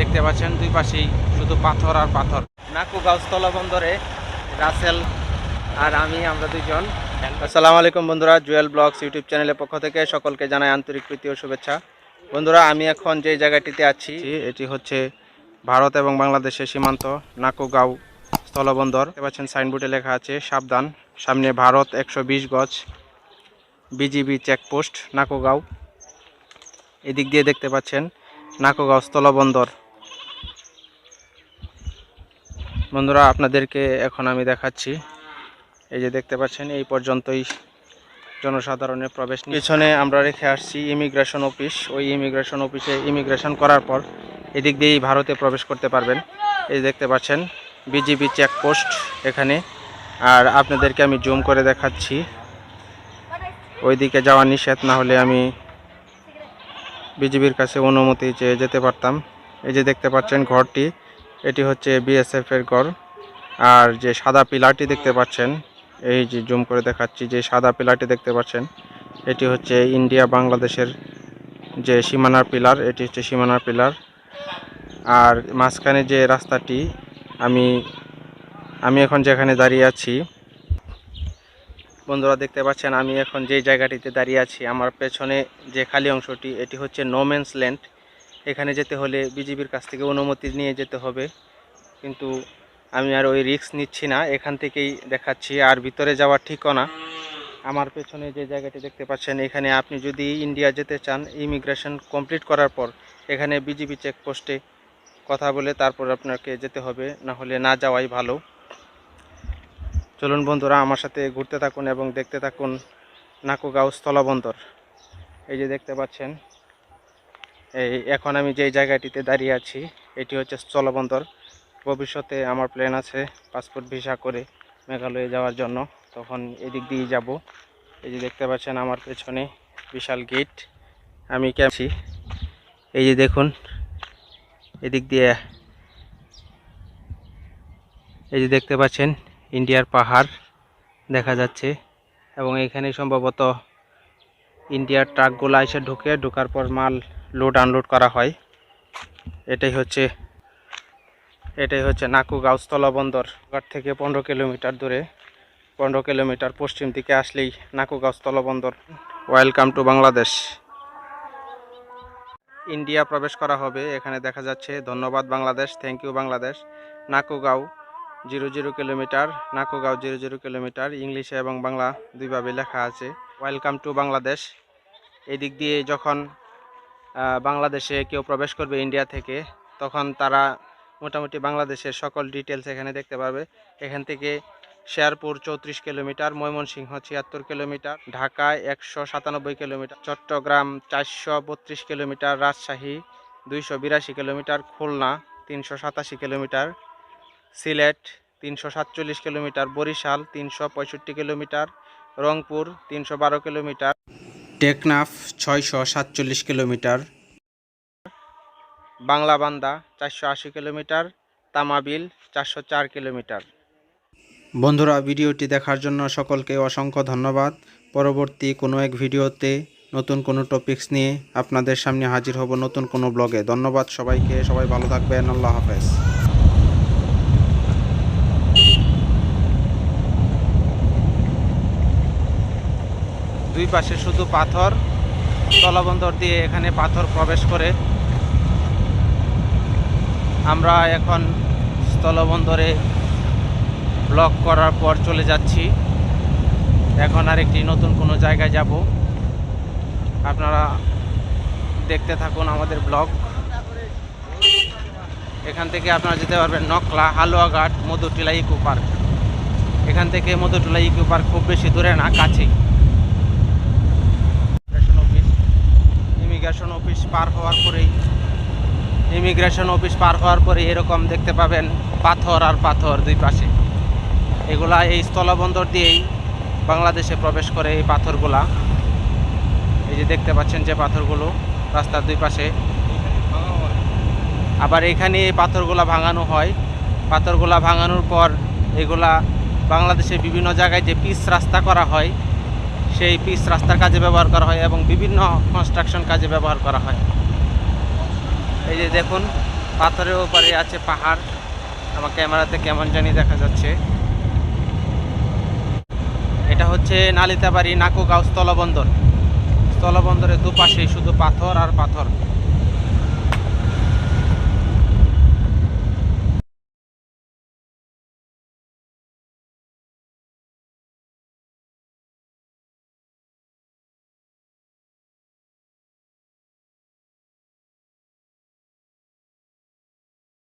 দেখতে পাচ্ছেন দুই পাশেই শুধু পাথর আর পাথর। নাকুগাঁও স্থলবন্দরে রাসেল আর আমি আমরা দুইজন। আসসালামু আলাইকুম বন্ধুরা জুয়েল ব্লগস ইউটিউব চ্যানেলের পক্ষ থেকে সকলকে জানাই আন্তরিক প্রীতি ও শুভেচ্ছা। বন্ধুরা আমি এখন যে জায়গাটিতে আছি এটি হচ্ছে ভারত এবং বাংলাদেশের সীমান্ত নাকুগাঁও স্থলবন্দর। দেখতে পাচ্ছেন সাইনবোর্ডে লেখা আছে সাবধান সামনে ভারত একশো বিশ গজ বিজিবি চেকপোস্ট নাকুগাঁও এদিক দিয়ে দেখতে পাচ্ছেন নাকুগাঁও স্থলবন্দর। বন্ধুরা, আপনাদেরকে এখন আমি দেখাচ্ছি। এই যে দেখতে পাচ্ছেন, এই পর্যন্তই জনসাধারণের প্রবেশ পিছনে আমরা রেখে আসছি ইমিগ্রেশন অফিস। ওই ইমিগ্রেশন অফিসে ইমিগ্রেশন করার পর এদিক দিয়েই ভারতে প্রবেশ করতে পারবেন। এই যে দেখতে পাচ্ছেন, বিজিবি চেকপোস্ট এখানে। আর আপনাদেরকে আমি জুম করে দেখাচ্ছি। ওইদিকে যাওয়া নিষেধ, না হলে আমি বিজিবির কাছে অনুমতি চেয়ে যেতে পারতাম। এই যে দেখতে পাচ্ছেন, ঘরটি এটি হচ্ছে বিএসএফ এর ঘর। আর যে সাদা পিলারটি দেখতে পাচ্ছেন, এই যে জুম করে দেখাচ্ছি যে সাদা পিলারটি দেখতে পাচ্ছেন, এটি হচ্ছে ইন্ডিয়া বাংলাদেশের যে সীমানার পিলার, এটি হচ্ছে সীমানার পিলার। আর মাঝখানে যে রাস্তাটি, আমি আমি এখন যেখানে দাঁড়িয়ে আছি, বন্ধুরা দেখতে পাচ্ছেন, আমি এখন যে জায়গাটিতে দাঁড়িয়ে আছি, আমার পেছনে যে খালি অংশটি, এটি হচ্ছে নোমেন্স ল্যান্ড এখানে যেতে হলে বিজিবির কাছ থেকে অনুমতি নিয়ে যেতে হবে। কিন্তু আমি আর ওই রিস্ক নিচ্ছি না, এখান থেকেই দেখাচ্ছি, আর ভিতরে যাওয়া ঠিকও না আমার পেছনে যে জায়গাটি দেখতে পাচ্ছেন, এখানে আপনি যদি ইন্ডিয়া যেতে চান, ইমিগ্রেশন কমপ্লিট করার পর এখানে বিজিবি চেকপোস্টে কথা বলে তারপর আপনাকে যেতে হবে, না হলে না যাওয়াই ভালো। চলুন বন্ধুরা, আমার সাথে ঘুরতে থাকুন এবং দেখতে থাকুন নাকুগাঁও স্থলবন্দর। এই যে দেখতে পাচ্ছেন এই এখন আমি যেই জায়গাটিতে দাঁড়িয়ে আছি, এটি হচ্ছে স্থলবন্দর। ভবিষ্যতে আমার প্ল্যান আছে পাসপোর্ট ভিসা করে মেঘালয়ে যাওয়ার জন্য। তখন এদিক দিয়েই যাব। এই যে দেখতে পাচ্ছেন আমার পেছনে বিশাল গেট আমি আছি? এই যে দেখুন, এদিক দিয়ে এই যে দেখতে পাচ্ছেন ইন্ডিয়ার পাহাড় দেখা যাচ্ছে। এবং এখানে সম্ভবত ইন্ডিয়ার ট্রাকগুলো এসে ঢুকে, ঢোকার পর মাল লোড আনলোড করা হয়। এটাই হচ্ছে এটাই হচ্ছে নাকুগাঁও স্থলবন্দর ঘাট থেকে পনেরো কিলোমিটার দূরে, পনেরো কিলোমিটার পশ্চিম দিকে আসলেই নাকুগাঁও স্থলবন্দর ওয়েলকাম টু বাংলাদেশ ইন্ডিয়া প্রবেশ করা হবে, এখানে দেখা যাচ্ছে, ধন্যবাদ Bangladesh thank you Bangladesh. Nakugaon zero zero kilometre Nakugaon zero zero kilometre, ইংলিশে এবং বাংলা দুইভাবে লেখা আছে। ওয়েলকাম টু বাংলাদেশ এদিক দিয়ে যখন বাংলাদেশে কেউ প্রবেশ করবে ইন্ডিয়া থেকে, তখন তারা মোটামুটি বাংলাদেশের সকল ডিটেলস এখানে দেখতে পাবে এখান থেকে শেরপুর চৌত্রিশ কিলোমিটার, ময়মনসিংহ ছিয়াত্তর কিলোমিটার, ঢাকা একশো সাতানব্বই কিলোমিটার, চট্টগ্রাম চারশো বত্রিশ কিলোমিটার, রাজশাহী দুইশো বিরাশি কিলোমিটার, খুলনা তিনশো সাতাশি কিলোমিটার, সিলেট তিনশো সাতচল্লিশ কিলোমিটার, বরিশাল তিনশো পঁয়ষট্টি কিলোমিটার, রংপুর তিনশো বারো কিলোমিটার। টেকনাফ ছয়শো সাতচল্লিশ কিলোমিটার। বাংলাবান্দা চারশো আশি কিলোমিটার। তামাবিল চারশো চার কিলোমিটার। বন্ধুরা, ভিডিওটি দেখার জন্য সকলকে অসংখ্য ধন্যবাদ। পরবর্তী কোনো এক ভিডিওতে নতুন কোনো টপিকস নিয়ে আপনাদের সামনে হাজির হব নতুন কোনো ব্লগে ধন্যবাদ সবাইকে। সবাই ভালো থাকবেন। আল্লাহ হাফেজ। দুই পাশে শুধু পাথর স্থলবন্দর দিয়ে এখানে পাথর প্রবেশ করে। আমরা এখন স্থলবন্দরে ব্লক করার পর চলে যাচ্ছি। এখন আর একটি নতুন কোনো জায়গায় যাব। আপনারা দেখতে থাকুন আমাদের ব্লগ এখান থেকে আপনারা যেতে পারবেন নকলা হালুয়াঘাট মধুটিলা ইকো পার্ক। এখান থেকে মধুটিলা ইকো পার্ক খুব বেশি দূরে না, কাছেই ইমিগ্রেশন অফিস ইমিগ্রেশন অফিস পার হওয়ার পরেই, ইমিগ্রেশন অফিস পার হওয়ার পরে এরকম দেখতে পাবেন পাথর আর পাথর দুই পাশে। এগুলা এই স্থলবন্দর দিয়েই বাংলাদেশে প্রবেশ করে এই পাথরগুলা। এই যে দেখতে পাচ্ছেন যে পাথরগুলো রাস্তার দুই পাশে। আবার এখানে এই পাথরগুলা ভাঙানো হয়। পাথরগুলা ভাঙানোর পর এগুলা বাংলাদেশের বিভিন্ন জায়গায় যে পিচ রাস্তা করা হয় সেই পিস রাস্তার কাজে ব্যবহার করা হয় এবং বিভিন্ন কনস্ট্রাকশন কাজে ব্যবহার করা হয়। এই যে দেখুন, পাথরের ওপারে আছে পাহাড়। আমার ক্যামেরাতে কেমন জানি দেখা যাচ্ছে। এটা হচ্ছে নালিতাবাড়ি নাকুগাঁও স্থলবন্দর। স্থলবন্দরের দুপাশেই শুধু পাথর আর পাথর।